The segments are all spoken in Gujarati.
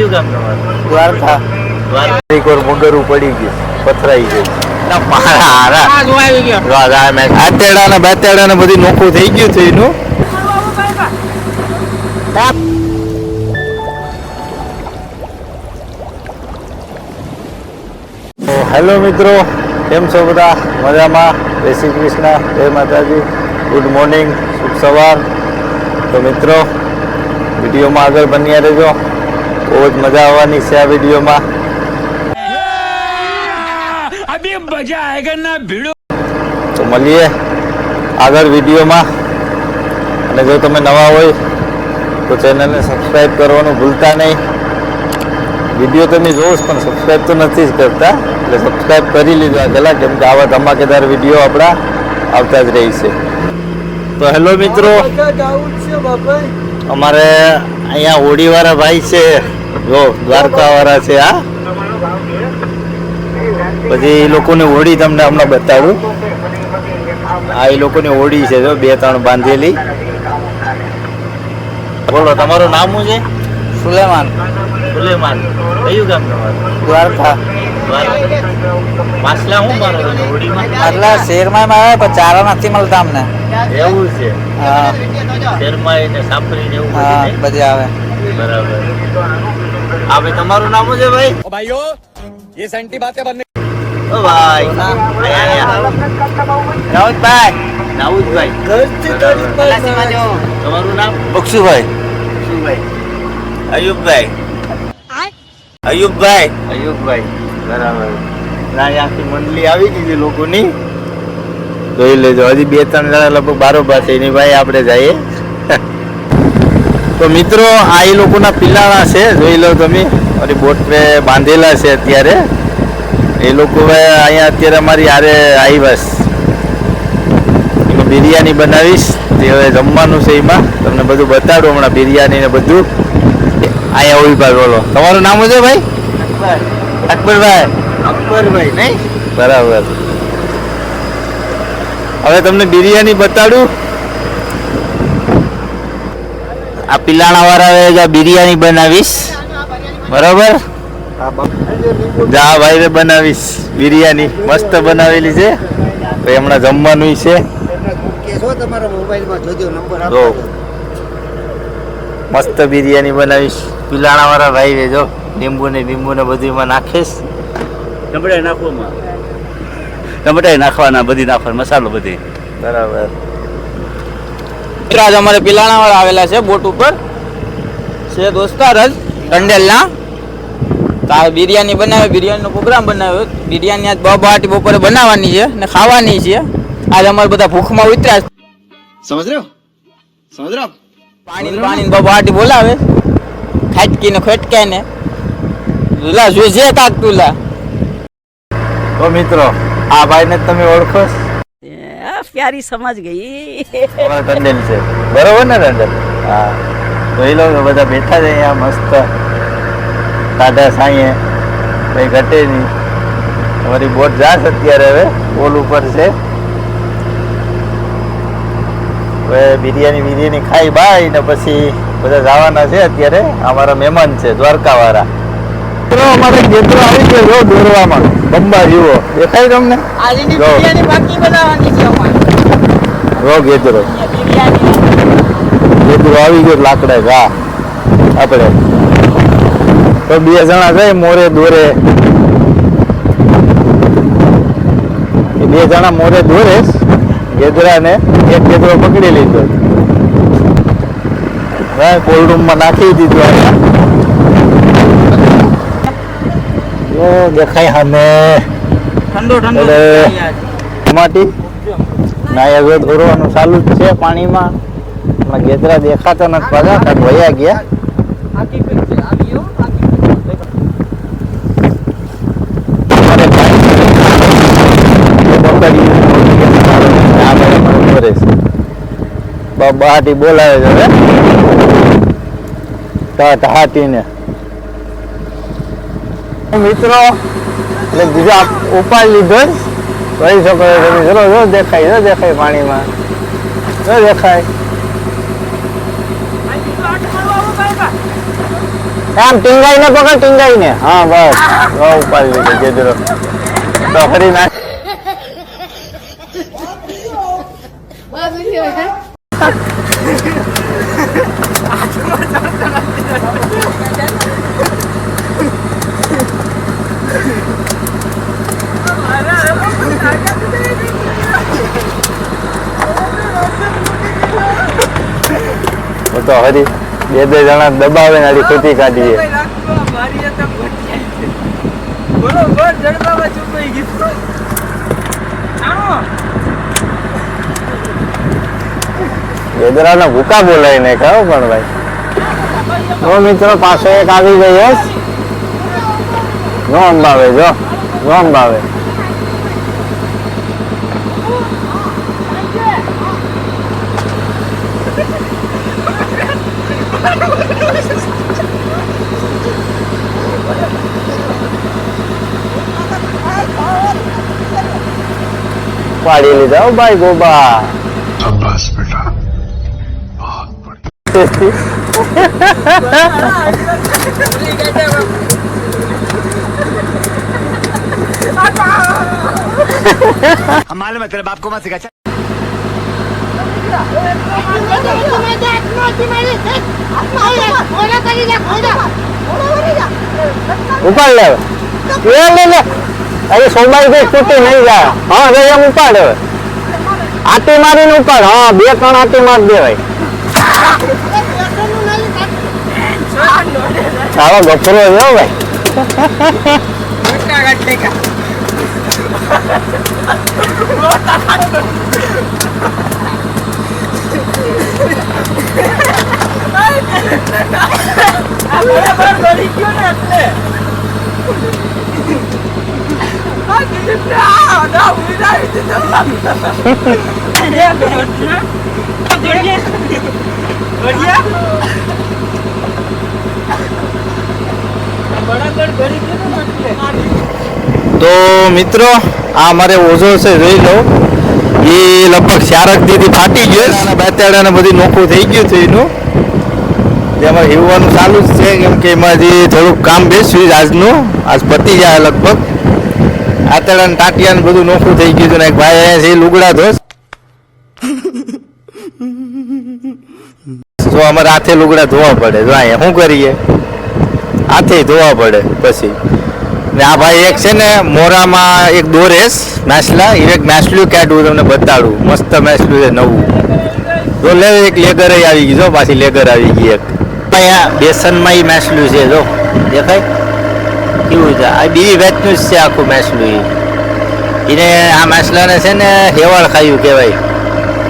કયું ગામ તમારું? દ્વારકા. દ્વારકા. મુંડરું પડી ગયું પથરાઈ ગયું. હેલો મિત્રો કેમ છો બધા? મજામાં? જય શ્રી કૃષ્ણ જય માતાજી. ગુડ મોર્નિંગ શુભ સવાર. તો મિત્રો વિડીયોમાં આગળ બન્યા રહેજો. બહુ જ મજા આવવાની છે આ વિડીયોમાં. તો મળીએ આગળ વિડીયોમાં. અને જો તમે નવા હોય તો ચેનલને સબસ્ક્રાઈબ કરવાનું ભૂલતા નહીં. વીડિયો તમે જોવો જ પણ સબસ્ક્રાઈબ તો નથી જ કરતા. એટલે સબસ્ક્રાઈબ કરી લીધો પહેલાં કેમ કે આવા ધમાકેદાર વીડિયો આપણા આવતા જ રહી છે. તો હેલો મિત્રો. અમારે અહીંયા ઓડીવાળા ભાઈ છે. જો દ્વારકાવાળા છે આ. પછી એ લોકોની હોડી તમને હમણાં બતાવું આ એ લોકોની હોડી છે જો બે ત્રણ બાંધેલી. બોલો તમારું નામ શું છે? સુલેમાન. સુલેમાન. કયું ગામ તમારું? દ્વારકા. માછલા શું મારો શેરમાં આવે પણ ચારા નથી મળતા અમને. એવું છે? હા. શેરમાઈ ને સાપરી ને એવું હા બધી આવે. બરાબર. હા તમારું નામ છે ભાઈ? ભાઈઓ ये સેન્ટી બાતે બને. ઓ ભાઈ. રાઉતભાઈ રાઉતભાઈ ઘરથી તારી તમારું નામ? બક્ષુભાઈ બક્ષુભાઈ અયુબભાઈ. અયુબભાઈ. અયુબભાઈ. બરાબર. ના આખી મંડલી આવી ગઈ છે લોકોની. જોઈ લેજો. હજી બે ત્રણ જણા લગભગ બારોબાર છે. એની ભાઈ આપણે જઈએ. તો મિત્રો આ એ લોકોના પિલાળા છે. જોઈ લો તમે. મારી બોટ પે બાંધેલા છે અત્યારે. એ લોકો અહીંયા અત્યારે અમારી હારે આવ્યા છે એમાં બિરયાની બનાવીશ. તે હવે જમવાનું છે એમાં. તમને બધું બતાડું હમણાં બિરયાની ને બધું. અહીંયા ઊભા બોલો. તમારું નામ છે ભાઈ? અકબરભાઈ. અકબરભાઈ નહીં? બરાબર. હવે તમને બિરયાની બતાડું. આ પિલાણા વાળા બિરયાની બનાવીશ. બરાબર? જા ભાઈ બનાવીશ. બિરયાની મસ્ત બનાવેલી છે. તો હમણાં જમવાનું છે. મસ્ત બિરયાની બનાવીશ. પિલાણા વાળા ભાઈ જો લીંબુ ને લીંબુ ને બધું એમાં નાખીશ. ટમેટા નાખવામાં. ટમેટા નાખવાના બધી નાખવાનું મસાલો બધી. બરાબર. આજ અમારે પિલાણા વાળા આવેલા છે બોટ ઉપર. છે દોસ્તાર જ ટંડેલના. તો આ બિરયાની બનાવે બિરયાનીનો પ્રોગ્રામ બનાવ્યો બિરયાની આજ બહાટી બપોરે બનાવવાની છે ને ખાવાની છે. આજ અમારે બધા ભૂખમાં ઉતર્યા છે. સમજ રહ્યો? સમજ રહ્યો? પાણી પાણી પાણી બહાટી બોલાવે. ખાટકી ને ખોટકાય ને લા જો જે કાક તુલા તો મિત્રો આ ભાઈને જ તમે ઓળખો પ્યારી સમજ ગઈ. ટંડેલ છે. બરોબર ને ટંડેલ હા. તો એ લોકો બધા બેઠા છે અહીંયા મસ્ત. સાધા સાંઈએ કંઈ ઘટે નહીં. તમારી બોટ જાશ અત્યારે હવે. પોલ ઉપર છે. હવે બિરયાની બિરયાની ખાઈ બાય ને પછી બધા જવાના છે અત્યારે. અમારા મહેમાન છે દ્વારકા વાળા વાળા અમારે ગેતરો આવી ગયો જો દોરવામાં. બંબા જીવો. દેખાય તમને? જો. ગેત્રો. બિરયાની આવી ગયો લાકડે ગા આપણે. તો બે જણા જાય મોરે દોરે. બે જણા મોરે દોરે ગેદરાને એક ગેદરો પકડી લીધો. કોલ્ડ રૂમમાં નાખી દીધો અહીંયા. જો દેખાય સામે ઠંડો ઠંડો ટમાટી નાયા હવે દોરવાનું ચાલુ જ છે પાણીમાં. એમાં ગેદરા દેખાતા નથી પાછા કાંઈક વયા ગયા. બાબા બહાટી બોલાવે છે હવે. હાટીને. મિત્રો. એટલે બીજા ઉપાડ લીધો રહી શકો છો ચલો જો દેખાય જો દેખાય પાણીમાં. જો દેખાય. આમ ટીંગાઈ ને પકડ ટીંગાઈ ને હા, બસ. ઉપાય લીધો ગેદરો તો ફરી નાખ તો હરી બે બે જણા દબાવે ને ખોટી કાઢીએ. ગેદરાનો ભૂકા બોલાય ને કહો પણ ભાઈ. નો મિત્રો પાસે એક આવી ગઈ નો અંબાવે જો નો અંબાવે. પાડી લીધા ભાઈ ગોબા. માલુમ તેરે બાપ કો મત સિખા ઉપાડ લે લે લે. અરે કોઈ છૂટી નહીં જાય. હા, હવે એમ ઉપાડ હવે. આટી મારીને ઉપાડ. હા, બે, ત્રણ આટી માર દેવાય. આવો ગફરો તો મિત્રો, આ મારે ઓઝો છે, જોઈ લો. એ લગભગ ચારક દીધી ફાટી ગયો અને બેતાડા ને બધી નોખું થઈ ગયું છે એનું. જેમાં હિવવાનું ચાલુ જ છે, કેમ કે એમાંથી થોડુંક કામ બેસ્યું આજનું. આજ પતી જાય લગભગ. આતડા ને ટાટિયા ને બધું નોખું થઈ ગયું હતું ને એક ભાઈ અહીંયા છે એ લુગડા ધોસ. જો અમારે હાથે લુગડા ધોવા પડે જો અહીંયા શું કરીએ? હાથે ધોવા પડે પછી. ને આ ભાઈ એક છે ને મોરામાં એક દોરેસ માછલા એ એક માછલું કાઢવું તમને બતાડું. મસ્ત મેસલું છે નવું. જો લે એક લેગર આવી ગઈ જો પાછી લેગર આવી ગઈ એક. અહીંયા બેસનમાં એ મેસલું છે જો. દેખાય? એવું આ બીજી વેચનું જ છે આખું માછલું. એને આ માછલાને છે ને હેવાળ ખાયું કેવાય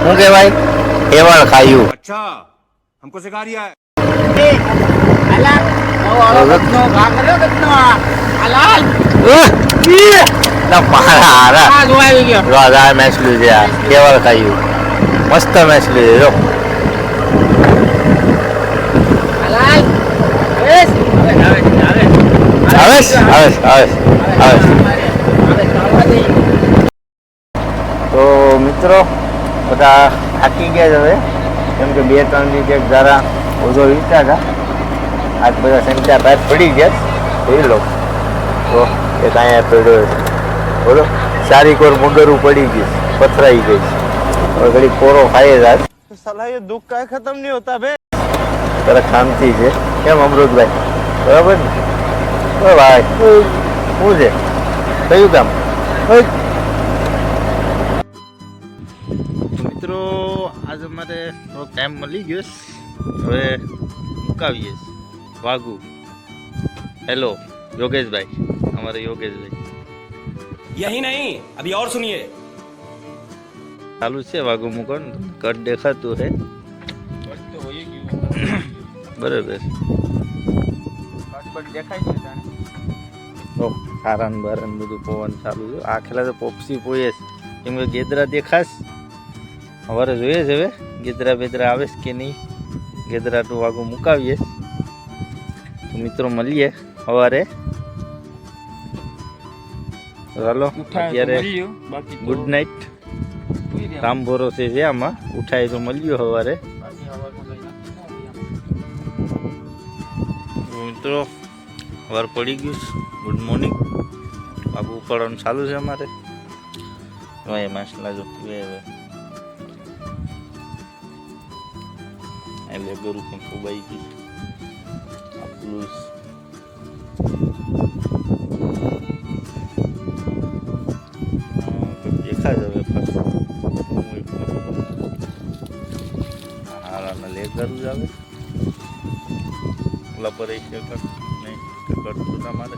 શું કેવાય હેવાળ ખાયું. અચ્છા છે આ હેવાળ ખાયું. મસ્ત માછલું છે જો આવે આવે આવે તો મિત્રો બધા થાકી ગયા જ હવે. કેમ કે બે ત્રણ દિવસ એક જરા ઓછો વીતા હતા. આજ બધા સંખ્યા બહાર પડી ગયા. એ લોકો તો એ કાંઈ પડ્યો છે. બોલો. સારી કોર મુંડરું પડી ગઈ પથરાઈ ગઈ હવે ઘડી કોરો ખાય જ આજ. સલાહ એ દુઃખ કાંઈ ખતમ નહીં હોતા બે તારા ખામથી છે. કેમ અમૃતભાઈ? બરાબર ને? Oi, vai. Oi. શું છે કયું કામ મિત્રો આજ અમારે થોડો ટાઈમ મળી ગયો હવે મુકાવીએ વાઘુ હેલો યોગેશભાઈ અમારે યોગેશભાઈ યહી નહીં અભી ઓર સુનિયે ચાલુ છે વાઘુ મુકવાનું કટ દેખાતું હે બરાબર દેખાય છે તો સારાન બારાન બધું પવન ચાલુ છે. આખેલા તો પોપસી પોયે છે. કેમ કે ગેદરા દેખાશ? સવારે જોઈએ છે હવે ગેદરા બેદરા આવે છે કે નહીં? ગેદરા તો વાઘું મુકાવીએ. તો મિત્રો મળીએ સવારે. ચાલો અત્યારે ગુડ નાઇટ રામ ભરોસે છે આમાં. ઉઠાય તો મળ્યો સવારે. મિત્રો વાર પડી ગયું છે. ગુડ મોર્નિંગ આગું ઉપાડવાનું ચાલુ છે અમારે. હવે માછલા જો પીવે હવે. એટલે ગરુ પણ ફૂબાઈ ગયું આપણું દેખા જ હવે પાછું. હારાના લે કરું જ આવે. ઓલા પર એક કરતું તમારે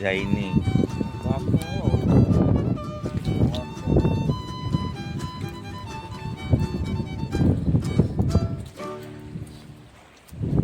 જાય નહીં